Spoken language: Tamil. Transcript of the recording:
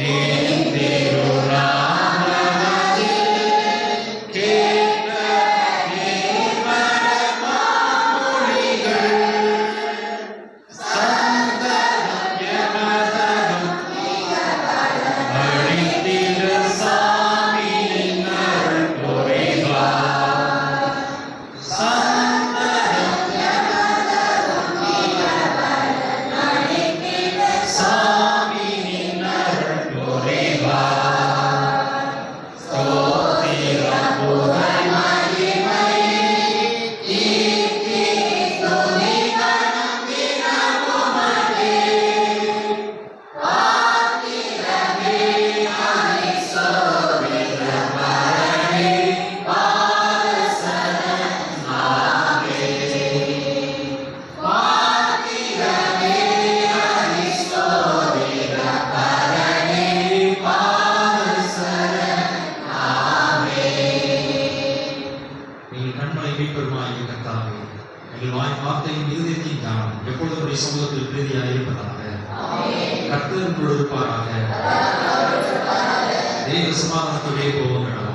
Amen. உங்கள் வாய் வார்த்தையின் இருதயத்தையும் தாரும் எப்பொழுது உடைய சமூகத்தில் பிரீதியாக இருப்பதாக. கர்த்தர் இருப்பாராக. தெய்வ சமாதானத்துடைய போவோம்